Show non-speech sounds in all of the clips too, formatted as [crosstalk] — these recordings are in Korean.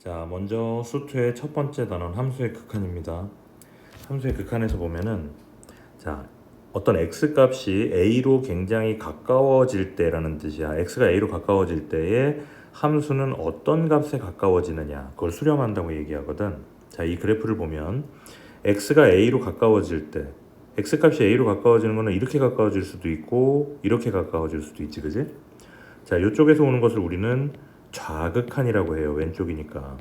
자, 먼저 수투의 첫 번째 단원 함수의 극한입니다. 함수의 극한에서 보면은 자, 어떤 x 값이 a로 굉장히 가까워질 때라는 뜻이야. x가 a로 가까워질 때에 함수는 어떤 값에 가까워지느냐 그걸 수렴한다고 얘기하거든. 자, 이 그래프를 보면 x가 a로 가까워질 때 x 값이 a로 가까워지는 거는 이렇게 가까워질 수도 있고 이렇게 가까워질 수도 있지, 그지? 자, 이쪽에서 오는 것을 우리는 좌극한이라고 해요. 왼쪽이니까.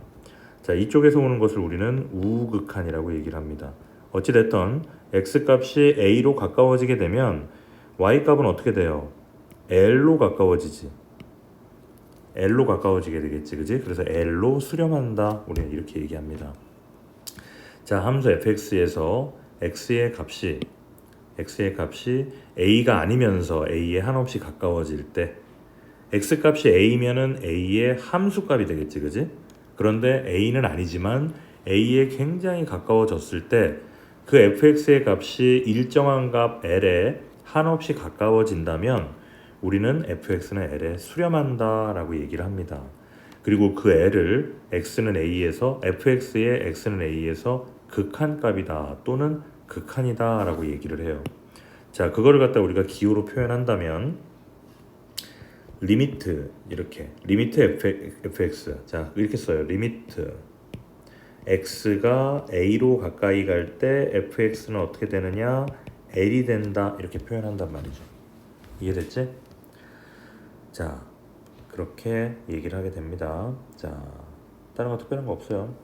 자, 이쪽에서 오는 것을 우리는 우극한이라고 얘기를 합니다. 어찌 됐던 x 값이 a로 가까워지게 되면 y 값은 어떻게 돼요? l로 가까워지지. l로 가까워지게 되겠지, 그지? 그래서 l로 수렴한다. 우리는 이렇게 얘기합니다. 자, 함수 fx에서 x의 값이 x의 값이 a가 아니면서 a에 한없이 가까워질 때 x 값이 a면은 a의 함수 값이 되겠지, 그지? 그런데 a는 아니지만 a에 굉장히 가까워졌을 때 그 fx의 값이 일정한 값 l에 한없이 가까워진다면 우리는 fx는 l에 수렴한다 라고 얘기를 합니다. 그리고 그 l을 x는 a에서 fx의 x는 a에서 극한값이다 또는 극한이다 라고 얘기를 해요. 자, 그거를 갖다 우리가 기호로 표현한다면 리미트 이렇게. 리미트 fx. 자 이렇게 써요. 리미트 x가 a로 가까이 갈 때 fx는 어떻게 되느냐? l이 된다. 이렇게 표현한단 말이죠. 이해됐지? 자 그렇게 얘기를 하게 됩니다. 자 다른 거 특별한 거 없어요.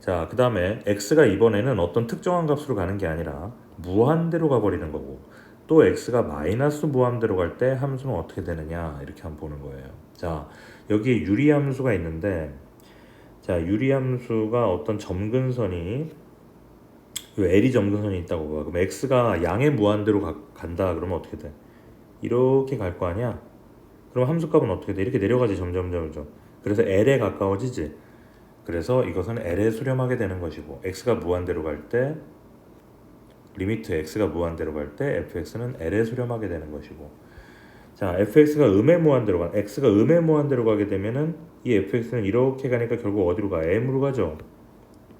자그 다음에 x가 이번에는 어떤 특정한 값으로 가는 게 아니라 무한대로 가버리는 거고 또 x가 마이너스 무한대로 갈 때 함수는 어떻게 되느냐 이렇게 한번 보는 거예요. 자 여기 유리 함수가 있는데 자 유리 함수가 어떤 점근선이 요 l이 점근선이 있다고 봐. 그럼 x가 양의 무한대로 가, 간다 그러면 어떻게 돼? 이렇게 갈 거 아니야? 그럼 함수값은 어떻게 돼? 이렇게 내려가지 점점 점점. 그래서 l에 가까워지지. 그래서 이것은 l에 수렴하게 되는 것이고 x가 무한대로 갈 때 리미트 x가 무한대로 갈 때 fx는 l에 수렴하게 되는 것이고 자 fx가 음의 무한대로 가 x가 음의 무한대로 가게 되면은 이 fx는 이렇게 가니까 결국 어디로 가? M으로 가죠.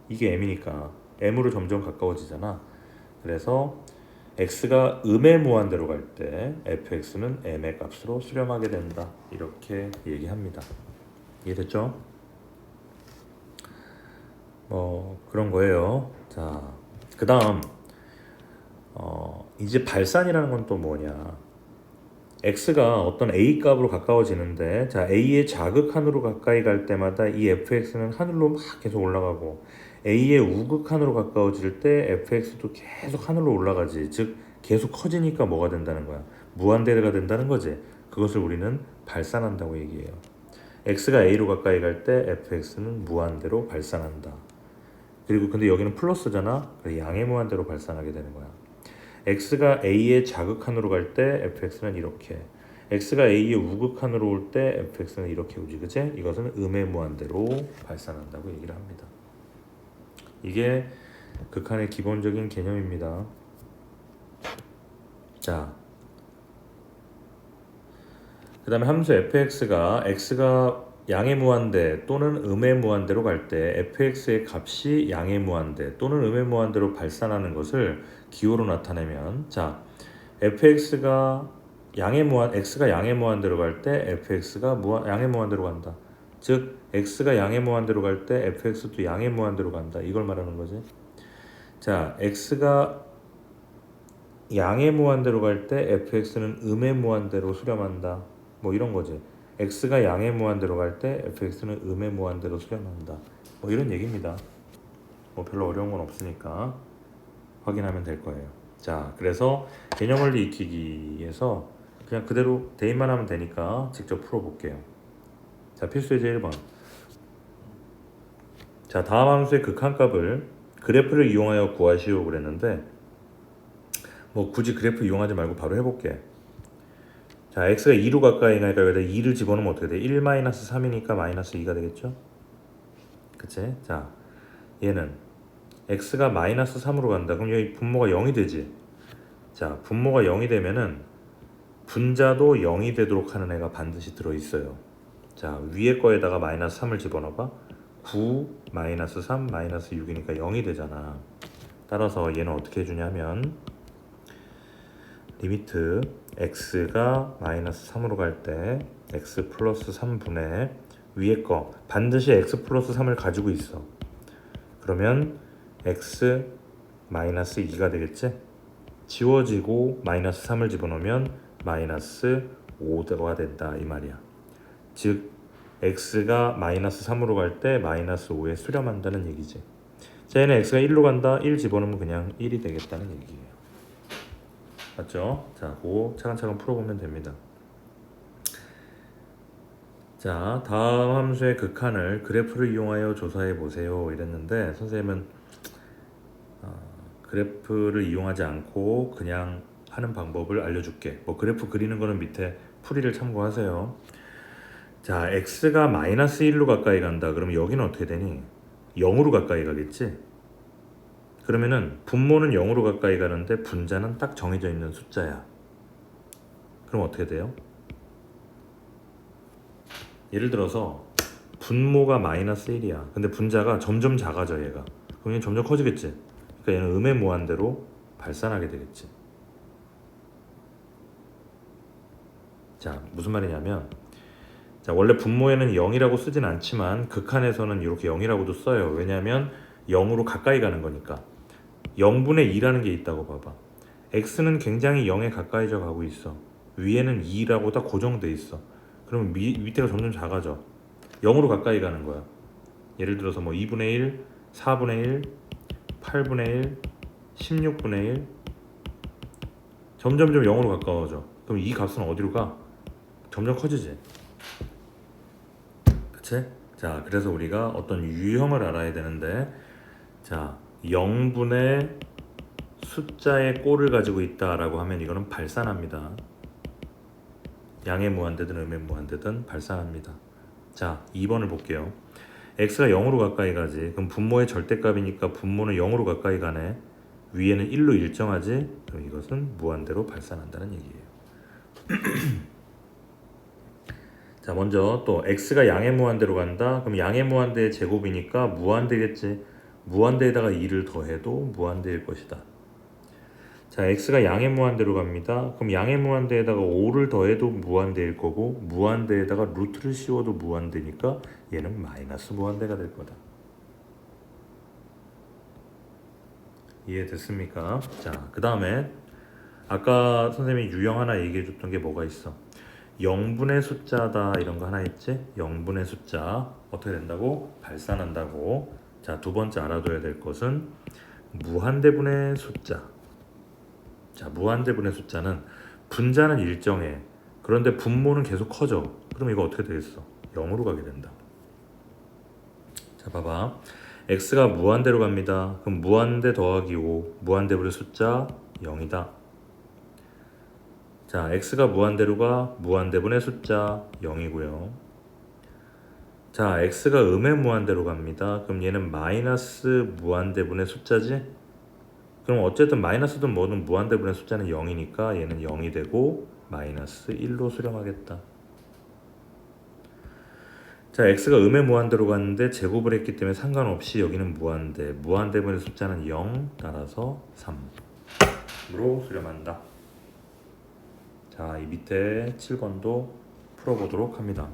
이게 m이니까 m으로 점점 가까워지잖아. 그래서 x가 음의 무한대로 갈 때 fx는 m의 값으로 수렴하게 된다. 이렇게 얘기합니다. 이해됐죠? 뭐 그런 거예요. 자그 다음 어, 이제 발산이라는 건 또 뭐냐? x가 어떤 a 값으로 가까워지는데 자 a의 자극한으로 가까이 갈 때마다 이 fx는 하늘로 막 계속 올라가고 a의 우극한으로 가까워질 때 fx도 계속 하늘로 올라가지. 즉 계속 커지니까 뭐가 된다는 거야? 무한대가 된다는 거지. 그것을 우리는 발산한다고 얘기해요. X가 a로 가까이 갈 때 fx는 무한대로 발산한다. 그리고 근데 여기는 플러스잖아? 양의 무한대로 발산하게 되는 거야 x가 a의 자극한으로 갈 때 fx는 이렇게 x가 a의 우극한으로 올 때 fx는 이렇게 오지 그제 이것은 음의 무한대로 발산한다고 얘기를 합니다. 이게 극한의 기본적인 개념입니다. 자 그 다음에 함수 fx가 x가 양의 무한대 또는 음의 무한대로 갈 때 fx의 값이 양의 무한대 또는 음의 무한대로 발산하는 것을 기호로 나타내면 자 fx가 양의 무한 x가 양의 무한대로 갈 때 fx가 무한, 양의 무한대로 간다. 즉 x가 양의 무한대로 갈 때 fx도 양의 무한대로 간다. 이걸 말하는 거지. 자 x가 양의 무한대로 갈 때 fx는 음의 무한대로 수렴한다. 뭐 이런 거지. x가 양의 무한대로 갈 때 fx는 음의 무한대로 수렴한다. 뭐 이런 얘기입니다. 뭐 별로 어려운 건 없으니까 확인하면 될 거예요. 자, 그래서 개념 원리 익히기에서 그냥 그대로 대입만 하면 되니까 직접 풀어볼게요. 자, 필수 예제 1번. 자, 다음 함수의 극한값을 그래프를 이용하여 구하시오 그랬는데 뭐 굳이 그래프 이용하지 말고 바로 해볼게. 자, x가 2로 가까이 가니까 여기다 2를 집어넣으면 어떻게 돼? 1-3이니까 마이너스 2가 되겠죠? 그치? 자, 얘는 x가 마이너스 3으로 간다. 그럼 여기 분모가 0이 되지? 자, 분모가 0이 되면은 분자도 0이 되도록 하는 애가 반드시 들어있어요. 자, 위에 거에다가 마이너스 3을 집어넣어봐. 9 마이너스 3 마이너스 6이니까 0이 되잖아. 따라서 얘는 어떻게 해주냐면 리미트 x가 마이너스 3으로 갈 때 x 플러스 3분의 위에 거 반드시 x 플러스 3을 가지고 있어. 그러면 x 마이너스 2가 되겠지? 지워지고 마이너스 3을 집어넣으면 마이너스 5가 된다 이 말이야. 즉 x가 마이너스 3으로 갈 때 마이너스 5에 수렴한다는 얘기지. 자 얘는 x가 1로 간다. 1 집어넣으면 그냥 1이 되겠다는 얘기예요. 맞죠? 자, 그거 차근차근 풀어보면 됩니다. 자, 다음 함수의 극한을 그래프를 이용하여 조사해 보세요. 이랬는데 선생님은 어, 그래프를 이용하지 않고 그냥 하는 방법을 알려줄게. 뭐 그래프 그리는 거는 밑에 풀이를 참고하세요. 자, x가 마이너스 1로 가까이 간다. 그러면 여기는 어떻게 되니? 0으로 가까이 가겠지? 그러면은 분모는 0으로 가까이 가는데 분자는 딱 정해져 있는 숫자야. 그럼 어떻게 돼요? 예를 들어서 분모가 마이너스 1이야. 근데 분자가 점점 작아져 얘가. 그럼 얘는 점점 커지겠지. 그러니까 얘는 음의 무한대로 발산하게 되겠지. 자, 무슨 말이냐면 자, 원래 분모에는 0이라고 쓰진 않지만 극한에서는 이렇게 0이라고도 써요. 왜냐하면 0으로 가까이 가는 거니까. 0분의 2라는 게 있다고 봐봐. x는 굉장히 0에 가까이져 가고 있어. 위에는 2라고 딱 고정돼 있어. 그러면 미, 밑에가 점점 작아져. 0으로 가까이 가는 거야. 예를 들어서 뭐 2분의 1, 4분의 1, 8분의 1, 16분의 1 점점점 0으로 가까워져. 그럼 이 값은 어디로 가? 점점 커지지. 그치? 자, 그래서 우리가 어떤 유형을 알아야 되는데 자, 0분의 숫자의 꼴을 가지고 있다라고 하면 이거는 발산합니다. 양의 무한대든 음의 무한대든 발산합니다. 자, 2번을 볼게요. X가 0으로 가까이 가지. 그럼 분모의 절대값이니까 분모는 0으로 가까이 가네. 위에는 1로 일정하지. 그럼 이것은 무한대로 발산한다는 얘기예요. [clears throat] 자, 먼저 또 x가 양의 무한대로 간다. 그럼 양의 무한대의 제곱이니까 무한대겠지. 무한대에다가 2를 더해도 무한대일 것이다. 자, x가 양의 무한대로 갑니다. 그럼 양의 무한대에다가 5를 더해도 무한대일 거고 무한대에다가 루트를 씌워도 무한대니까 얘는 마이너스 무한대가 될 거다. 이해됐습니까? 자, 그 다음에 아까 선생님이 유형 하나 얘기해 줬던 게 뭐가 있어? 0분의 숫자다 이런 거 하나 있지? 0분의 숫자 어떻게 된다고? 발산한다고. 자, 두 번째 알아둬야 될 것은 무한대분의 숫자. 자, 무한대분의 숫자는 분자는 일정해. 그런데 분모는 계속 커져. 그럼 이거 어떻게 되겠어? 0으로 가게 된다. 자, 봐봐. x가 무한대로 갑니다. 그럼 무한대 더하기 5, 무한대분의 숫자 0이다. 자, x가 무한대로 가 무한대분의 숫자 0이고요. 자, x가 음의 무한대로 갑니다. 그럼 얘는 마이너스 무한대분의 숫자지? 그럼 어쨌든 마이너스든 뭐든 무한대분의 숫자는 0이니까 얘는 0이 되고 마이너스 1로 수렴하겠다. 자, x가 음의 무한대로 갔는데 제곱을 했기 때문에 상관없이 여기는 무한대. 무한대분의 숫자는 0 따라서 3으로 수렴한다. 자, 이 밑에 7번도 풀어보도록 합니다.